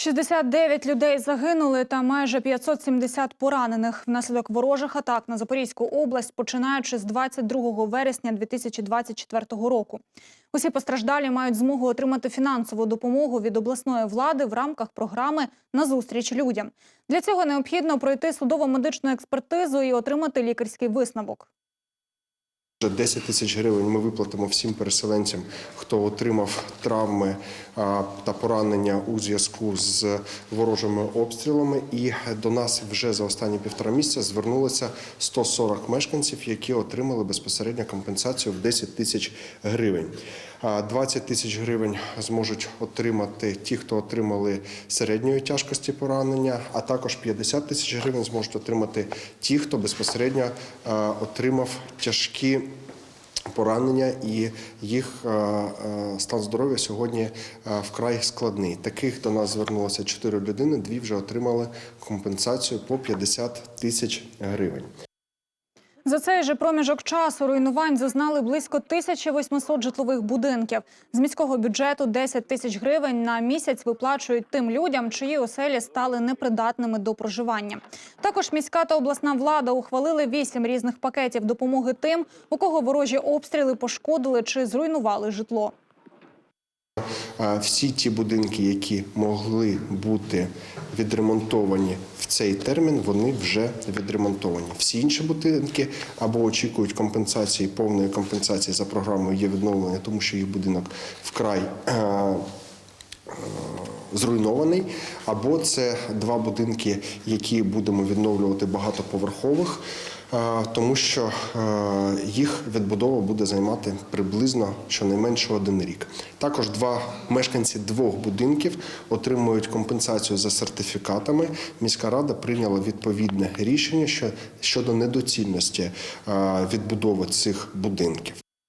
69 людей загинули та майже 570 поранених внаслідок ворожих атак на Запорізьку область, починаючи з 22 вересня 2024 року. Усі постраждалі мають змогу отримати фінансову допомогу від обласної влади в рамках програми «Назустріч людям». Для цього необхідно пройти судово-медичну експертизу і отримати лікарський висновок. Вже 10 тисяч гривень ми виплатимо всім переселенцям, хто отримав травми та поранення у зв'язку з ворожими обстрілами. І до нас вже за останні півтора місяця звернулося 140 мешканців, які отримали безпосередньо компенсацію в 10 тисяч гривень. А 20 тисяч гривень зможуть отримати ті, хто отримали середньої тяжкості поранення, а також 50 тисяч гривень зможуть отримати ті, хто безпосередньо отримав тяжкі поранення, і їх стан здоров'я сьогодні вкрай складний. Таких до нас звернулося 4 людини, дві вже отримали компенсацію по 50 тисяч гривень. За цей же проміжок часу руйнувань зазнали близько 1800 житлових будинків. З міського бюджету 10 тисяч гривень на місяць виплачують тим людям, чиї оселі стали непридатними до проживання. Також міська та обласна влада ухвалили вісім різних пакетів допомоги тим, у кого ворожі обстріли пошкодили чи зруйнували житло. Всі ті будинки, які могли бути відремонтовані в цей термін, вони вже відремонтовані. Всі інші будинки або очікують компенсації, повної компенсації за програмою є відновлення, тому що їх будинок вкрай. е, е, Зруйнований, або це два будинки, які будемо відновлювати багатоповерхових, тому що їх відбудова буде займати приблизно щонайменше один рік. Також два мешканці двох будинків отримують компенсацію за сертифікатами. Міська рада прийняла відповідне рішення щодо недоцільності відбудови цих будинків.